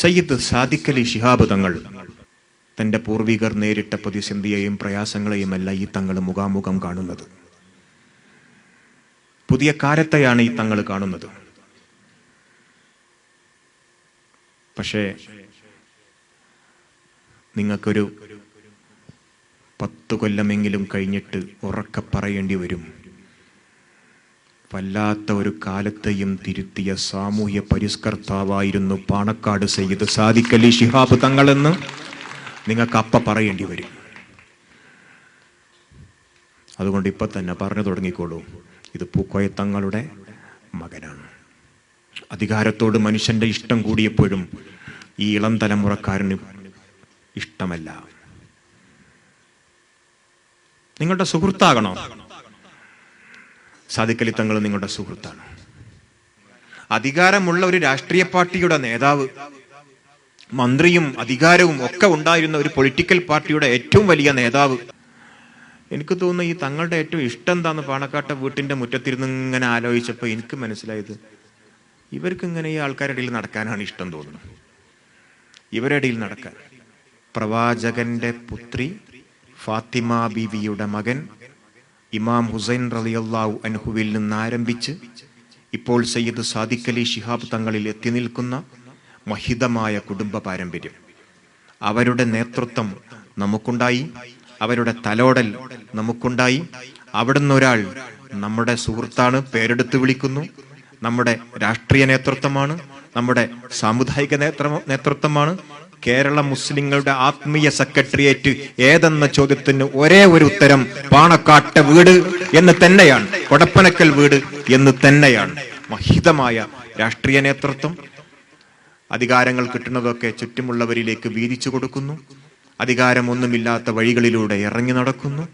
സയ്യിദ് സാദിഖലി ശിഹാബ് തങ്ങൾ തന്റെ പൂർവികർ നേരിട്ട പ്രതിസന്ധിയെയും പ്രയാസങ്ങളെയും അല്ല ഈ തങ്ങൾ മുഖാമുഖം കാണുന്നത്. പുതിയ കാലത്തെയാണ് ഈ തങ്ങൾ കാണുന്നത്. പക്ഷേ നിങ്ങൾക്കൊരു പത്തു കൊല്ലമെങ്കിലും കഴിഞ്ഞിട്ട് ഉറക്കെ പറയേണ്ടി വരും. വല്ലാത്ത ഒരു കാലത്തെയും തിരുത്തിയ സാമൂഹ്യ പരിഷ്കർത്താവായിരുന്നു പാണക്കാട് സയ്യിദ് സാദിഖ് അലി ശിഹാബ് തങ്ങളെന്ന് നിങ്ങൾക്ക് അപ്പ പറയേണ്ടി വരും. അതുകൊണ്ട് ഇപ്പൊ തന്നെ പറഞ്ഞു തുടങ്ങിക്കോളൂ. ഇത് പൂക്കോയ തങ്ങളുടെ മകനാണ്. അധികാരത്തോട് മനുഷ്യന്റെ ഇഷ്ടം കൂടിയപ്പോഴും ഈ ഇളം തലമുറക്കാരന് ഇഷ്ടമല്ല. നിങ്ങളുടെ സുഹൃത്താകണോ? സാദിഖലി തങ്ങൾ നിങ്ങളുടെ സുഹൃത്താണ്. അധികാരമുള്ള ഒരു രാഷ്ട്രീയ പാർട്ടിയുടെ നേതാവ് മന്ത്രിയും അധികാരവും ഒക്കെ ഉണ്ടായിരുന്ന ഒരു പൊളിറ്റിക്കൽ പാർട്ടിയുടെ ഏറ്റവും വലിയ നേതാവ് എനിക്ക് തോന്നുന്നു ഈ തങ്ങളുടെ ഏറ്റവും ഇഷ്ടം എന്താന്ന് പാണക്കാട്ടെ വീട്ടിന്റെ മുറ്റത്തിരുന്ന് ഇങ്ങനെ ആലോചിച്ചപ്പോൾ എനിക്ക് മനസ്സിലായത് ഇവർക്ക് ഇങ്ങനെ ഈ ആൾക്കാരുടെ ഇടയിൽ നടക്കാനാണ് ഇഷ്ടം തോന്നുന്നത് ഇവരുടെ ഇടയിൽ നടക്കാൻ. പ്രവാചകന്റെ പുത്രി ഫാത്തിമ ബീവിയുടെ മകൻ ഇമാം ഹുസൈൻ റളിയല്ലാഹു അൻഹുവിൽ നിന്ന് ആരംഭിച്ച് ഇപ്പോൾ സയ്യിദ് സാദിഖ് അലി ശിഹാബ് തങ്ങളിൽ എത്തി നിൽക്കുന്ന മഹിതമായ കുടുംബ പാരമ്പര്യം. അവരുടെ നേതൃത്വം നമുക്കുണ്ടായി അവരുടെ തലോടൽ നമുക്കുണ്ടായി. അവിടുന്ന് ഒരാൾ നമ്മുടെ സുഹൃത്താണ് പേരെടുത്ത് വിളിക്കുന്നു. നമ്മുടെ രാഷ്ട്രീയ നേതൃത്വമാണ് നമ്മുടെ സാമുദായിക നേതൃ നേതൃത്വമാണ്. കേരള മുസ്ലിങ്ങളുടെ ആത്മീയ സെക്രട്ടേറിയറ്റ് ഏതെന്ന ചോദ്യത്തിന് ഒരേ ഒരു ഉത്തരം പാണക്കാട്ട വീട് എന്ന് തന്നെയാണ്. കൊടപ്പനക്കൽ വീട് എന്ന് തന്നെയാണ്. മഹിതമായ രാഷ്ട്രീയ നേതൃത്വം അധികാരങ്ങൾ കിട്ടുന്നതൊക്കെ ചുറ്റുമുള്ളവരിലേക്ക് വീതിച്ചു കൊടുക്കുന്നു. അധികാരമൊന്നുമില്ലാത്ത വഴികളിലൂടെ ഇറങ്ങി നടക്കുന്നു.